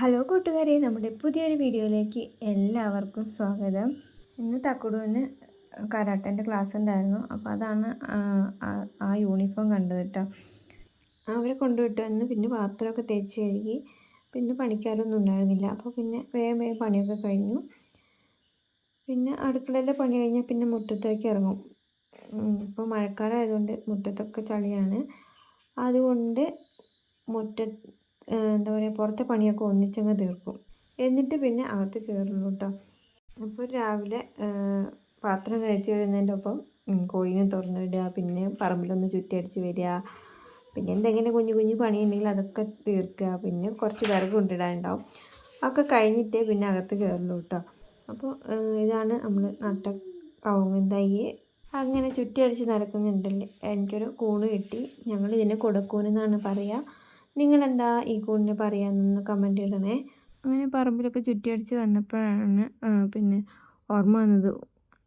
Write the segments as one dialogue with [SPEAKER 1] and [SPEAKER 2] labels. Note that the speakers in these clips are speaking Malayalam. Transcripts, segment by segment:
[SPEAKER 1] ഹലോ കൂട്ടുകാരെ നമ്മുടെ പുതിയൊരു വീഡിയോയിലേക്ക് എല്ലാവർക്കും സ്വാഗതം ഇന്ന് തക്കുടുവിന് കരാട്ടൻ്റെ ക്ലാസ് ഉണ്ടായിരുന്നു അപ്പോൾ അതാണ് ആ യൂണിഫോം കണ്ടത് കേട്ടോ അവരെ കൊണ്ടുവിട്ടു വന്ന് പിന്നെ പാത്രമൊക്കെ തേച്ച് കഴുകി പിന്നെ പണിക്കാരൊന്നും ഉണ്ടായിരുന്നില്ല അപ്പോൾ പിന്നെ വേഗം വേഗം പണിയൊക്കെ കഴിഞ്ഞു പിന്നെ അടുക്കളയിലെ പണി കഴിഞ്ഞാൽ പിന്നെ മുറ്റത്തേക്ക് ഇറങ്ങും ഇപ്പോൾ മഴക്കാലമായതുകൊണ്ട് മുറ്റത്തൊക്കെ ചളിയാണ് അതുകൊണ്ട് മുറ്റ എന്താ പറയുക പുറത്തെ പണിയൊക്കെ ഒന്നിച്ചങ്ങ് തീർക്കും എന്നിട്ട് പിന്നെ അകത്ത് കയറുള്ളൂ കേട്ടോ അപ്പോൾ രാവിലെ പാത്രം കഴിച്ച് കഴിയുന്നതിൻ്റെ ഒപ്പം കോഴിനെ വിടുക പിന്നെ പറമ്പിലൊന്ന് ചുറ്റിയടിച്ച് വരിക പിന്നെ എന്തെങ്കിലും കുഞ്ഞു കുഞ്ഞു പണി ഉണ്ടെങ്കിൽ അതൊക്കെ തീർക്കുക പിന്നെ കുറച്ച് വിറക് കൊണ്ടിടാനുണ്ടാവും ഒക്കെ കഴിഞ്ഞിട്ടേ പിന്നെ അകത്ത് കയറുള്ളൂ കേട്ടോ അപ്പോൾ ഇതാണ് നമ്മൾ നട്ട കവുങ്ങൻ അങ്ങനെ ചുറ്റിയടിച്ച് നടക്കുന്നുണ്ടല്ലേ എനിക്കൊരു കൂണ് കിട്ടി ഞങ്ങൾ ഇതിന് കൊടുക്കൂനെന്നാണ് പറയുക നിങ്ങളെന്താ ഈ കൂടിന് പറയാമെന്നൊന്ന് കമൻറ്റ് ഇടണേ അങ്ങനെ പറമ്പിലൊക്കെ ചുറ്റിയടിച്ച് വന്നപ്പോഴാണ് പിന്നെ ഓർമ്മ വന്നത്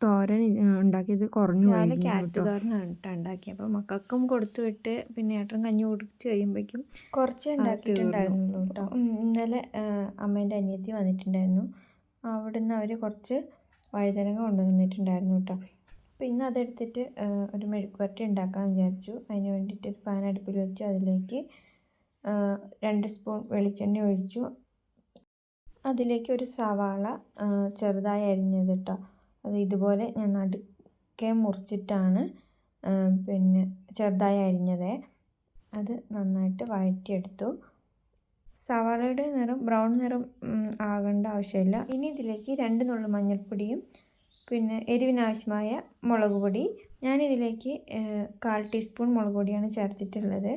[SPEAKER 1] തോരൻ ഉണ്ടാക്കിയത് കുറഞ്ഞു പോയി ക്യാരറ്റ് തോരനാണ് ഉണ്ടാക്കി അപ്പോൾ മക്കൾക്കും കൊടുത്തു വിട്ട് പിന്നെ ഏട്ടൻ കഞ്ഞി കുടിച്ച് കഴിയുമ്പോഴേക്കും കുറച്ച് ഉണ്ടാക്കിയിട്ടുണ്ടായിരുന്നു കേട്ടോ ഇന്നലെ അമ്മേൻ്റെ അനിയത്തി വന്നിട്ടുണ്ടായിരുന്നു അവിടുന്ന് അവർ കുറച്ച് വഴുതനങ്ങ കൊണ്ടുവന്നിട്ടുണ്ടായിരുന്നു കേട്ടോ അപ്പോൾ ഇന്ന് അതെടുത്തിട്ട് ഒരു മെഴുക്കുവരട്ടി ഉണ്ടാക്കാൻ വിചാരിച്ചു അതിന് വേണ്ടിയിട്ട് ഒരു പാൻ അടുപ്പിൽ വെച്ച് അതിലേക്ക് രണ്ട് സ്പൂൺ വെളിച്ചെണ്ണ ഒഴിച്ചു അതിലേക്ക് ഒരു സവാള ചെറുതായി അരിഞ്ഞത് കേട്ടോ അത് ഇതുപോലെ ഞാൻ നടുക്കെ മുറിച്ചിട്ടാണ് പിന്നെ ചെറുതായി അരിഞ്ഞത് അത് നന്നായിട്ട് വഴറ്റിയെടുത്തു സവാളയുടെ നിറം ബ്രൗൺ നിറം ആകേണ്ട ആവശ്യമില്ല ഇനി ഇതിലേക്ക് രണ്ട് നുള്ളു മഞ്ഞൾപ്പൊടിയും പിന്നെ എരിവിനാവശ്യമായ മുളക് പൊടി ഞാനിതിലേക്ക് കാൽ ടീസ്പൂൺ മുളക് പൊടിയാണ് ചേർത്തിട്ടുള്ളത്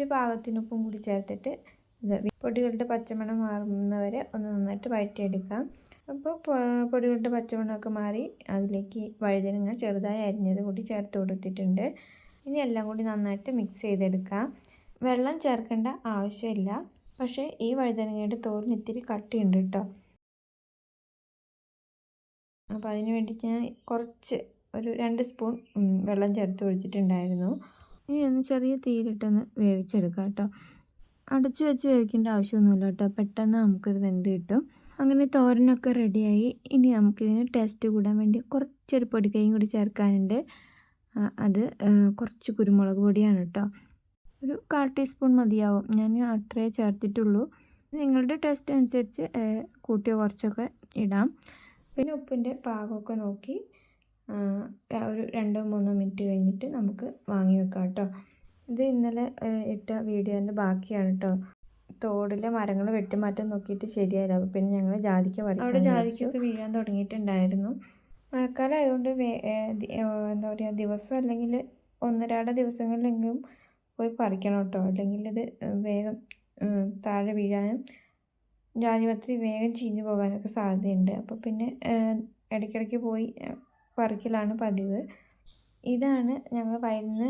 [SPEAKER 1] ഒരു പാകത്തിന് ഉപ്പും കൂടി ചേർത്തിട്ട് ഇത് പൊടികളുടെ പച്ചമണം മാറുന്നവരെ ഒന്ന് നന്നായിട്ട് വഴറ്റിയെടുക്കാം അപ്പോൾ പൊടികളുടെ പച്ചമണമൊക്കെ മാറി അതിലേക്ക് വഴുതനങ്ങ ചെറുതായി അരിഞ്ഞത് കൂടി ചേർത്ത് കൊടുത്തിട്ടുണ്ട് ഇനി എല്ലാം കൂടി നന്നായിട്ട് മിക്സ് ചെയ്തെടുക്കാം വെള്ളം ചേർക്കേണ്ട ആവശ്യമില്ല പക്ഷേ ഈ വഴുതനങ്ങയുടെ തോറിന് ഇത്തിരി കട്ടിയുണ്ട് കേട്ടോ അപ്പോൾ അതിന് വേണ്ടിയിട്ട് ഞാൻ കുറച്ച് ഒരു രണ്ട് സ്പൂൺ വെള്ളം ചേർത്ത് ഒഴിച്ചിട്ടുണ്ടായിരുന്നു ഇനി ഒന്ന് ചെറിയ തീയിലിട്ടൊന്ന് വേവിച്ചെടുക്കാം കേട്ടോ അടച്ചു വെച്ച് വേവിക്കേണ്ട ആവശ്യമൊന്നുമില്ല കേട്ടോ പെട്ടെന്ന് നമുക്കത് വെന്ത് കിട്ടും അങ്ങനെ തോരനൊക്കെ റെഡിയായി ഇനി നമുക്കിതിന് ടേസ്റ്റ് കൂടാൻ വേണ്ടി കുറച്ചൊരു പൊടിക്കൈയും കൂടി ചേർക്കാനുണ്ട് അത് കുറച്ച് കുരുമുളക് പൊടിയാണ് കേട്ടോ ഒരു കാൽ ടീസ്പൂൺ മതിയാവും ഞാൻ അത്രയേ ചേർത്തിട്ടുള്ളൂ നിങ്ങളുടെ ടേസ്റ്റ് അനുസരിച്ച് കൂട്ടിയോ കുറച്ചൊക്കെ ഇടാം പിന്നെ ഉപ്പിൻ്റെ പാകമൊക്കെ നോക്കി ഒരു രണ്ടോ മൂന്നോ മിനിറ്റ് കഴിഞ്ഞിട്ട് നമുക്ക് വാങ്ങി വെക്കാം കേട്ടോ ഇത് ഇന്നലെ ഇട്ട വീഡിയോൻ്റെ ബാക്കിയാണ് കേട്ടോ തോടിലെ മരങ്ങൾ വെട്ടിമാറ്റം നോക്കിയിട്ട് ശരിയായില്ല അപ്പോൾ പിന്നെ ഞങ്ങൾ ജാതിക്ക വരയ്ക്കും അവിടെ ജാതിക്കൊക്കെ വീഴാൻ തുടങ്ങിയിട്ടുണ്ടായിരുന്നു മഴക്കാലം ആയതുകൊണ്ട് എന്താ പറയുക ദിവസം അല്ലെങ്കിൽ ഒന്നരാട ദിവസങ്ങളിലെങ്കിലും പോയി പറിക്കണം കേട്ടോ അല്ലെങ്കിൽ ഇത് വേഗം താഴെ വീഴാനും ജാതിപത്രി വേഗം ചീഞ്ഞു പോകാനൊക്കെ സാധ്യതയുണ്ട് അപ്പോൾ പിന്നെ ഇടയ്ക്കിടയ്ക്ക് പോയി പറക്കലാണ് പതിവ് ഇതാണ് ഞങ്ങൾ വൈകുന്ന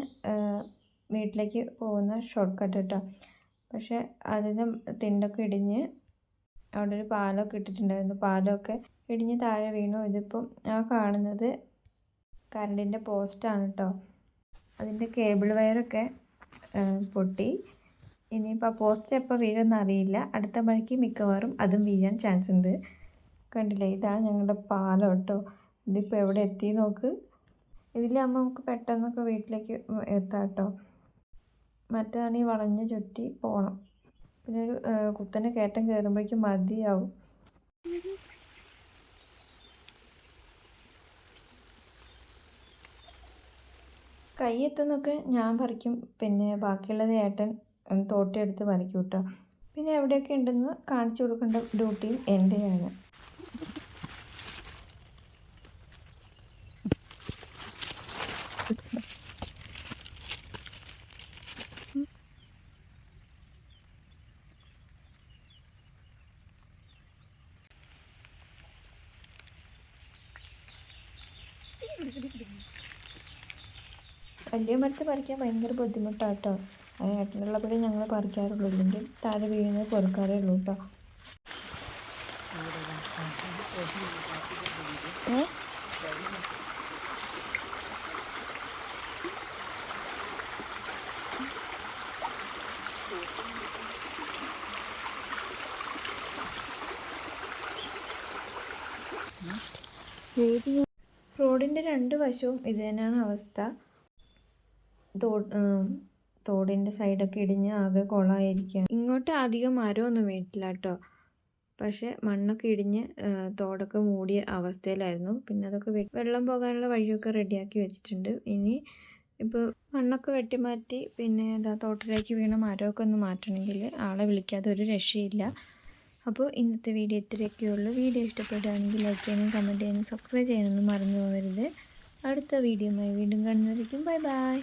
[SPEAKER 1] വീട്ടിലേക്ക് പോകുന്ന ഷോർട്ട് കട്ട് കേട്ടോ പക്ഷേ അതിന് തിണ്ടൊക്കെ ഇടിഞ്ഞ് അവിടെ ഒരു പാലമൊക്കെ ഇട്ടിട്ടുണ്ടായിരുന്നു പാലമൊക്കെ ഇടിഞ്ഞ് താഴെ വീണു ഇതിപ്പം ആ കാണുന്നത് കറണ്ടിൻ്റെ പോസ്റ്റാണ് കേട്ടോ അതിൻ്റെ കേബിൾ വയറൊക്കെ പൊട്ടി ഇനിയിപ്പോൾ ആ പോസ്റ്റ് എപ്പോൾ വീഴുമെന്ന് അറിയില്ല അടുത്ത മഴയ്ക്ക് മിക്കവാറും അതും വീഴാൻ ചാൻസ് ഉണ്ട് കണ്ടില്ലേ ഇതാണ് ഞങ്ങളുടെ പാലം കേട്ടോ ഇതിപ്പോൾ എവിടെ എത്തി നോക്ക് ഇതിലാകുമ്പോൾ നമുക്ക് പെട്ടെന്നൊക്കെ വീട്ടിലേക്ക് എത്താം കേട്ടോ മറ്റാണെങ്കിൽ വളഞ്ഞ് ചുറ്റി പോകണം പിന്നെ ഒരു കുത്തനെ കയറ്റം കയറുമ്പോഴേക്കും മതിയാവും കയ്യെത്തുന്നൊക്കെ ഞാൻ പറിക്കും പിന്നെ ബാക്കിയുള്ളത് ഏട്ടൻ തോട്ടിയെടുത്ത് പറിക്കും കേട്ടോ പിന്നെ എവിടെയൊക്കെ ഉണ്ടെന്ന് കാണിച്ചു കൊടുക്കേണ്ട ഡ്യൂട്ടിയും എൻ്റെയാണ് വലിയ മരത്ത് പറിക്കാൻ ഭയങ്കര ബുദ്ധിമുട്ടാണ് കേട്ടോ അങ്ങനെ ഏട്ടനുള്ളപ്പോഴേ ഞങ്ങൾ പറിക്കാറുള്ളൂ ഇല്ലെങ്കിൽ താഴെ വീഴുന്നത് പൊറുക്കാറേ ഉള്ളൂ കേട്ടോ ഏ റോഡിൻ്റെ രണ്ട് വശവും ഇത് തന്നെയാണ് അവസ്ഥ തോടിൻ്റെ സൈഡൊക്കെ ഇടിഞ്ഞ് ആകെ കുളമായിരിക്കുകയാണ് ഇങ്ങോട്ട് അധികം മരമൊന്നും വീട്ടില്ല കേട്ടോ പക്ഷേ മണ്ണൊക്കെ ഇടിഞ്ഞ് തോടൊക്കെ മൂടിയ അവസ്ഥയിലായിരുന്നു പിന്നെ അതൊക്കെ വെള്ളം പോകാനുള്ള വഴിയൊക്കെ റെഡിയാക്കി വെച്ചിട്ടുണ്ട് ഇനി ഇപ്പോൾ മണ്ണൊക്കെ വെട്ടിമാറ്റി പിന്നെ എന്താ തോട്ടിലേക്ക് വീണ മരമൊക്കെ ഒന്ന് മാറ്റണമെങ്കിൽ ആളെ വിളിക്കാതെ ഒരു രക്ഷയില്ല അപ്പോൾ ഇന്നത്തെ വീഡിയോ ഉള്ളു വീഡിയോ ഇഷ്ടപ്പെടുകയാണെങ്കിൽ ലൈക്ക് ചെയ്യാനും കമൻറ്റ് ചെയ്യാനും സബ്സ്ക്രൈബ് ചെയ്യാനൊന്നും മറന്നു പോകരുത് അടുത്ത വീഡിയോ വീണ്ടും കാണുന്നതായിരിക്കും ബൈ ബൈ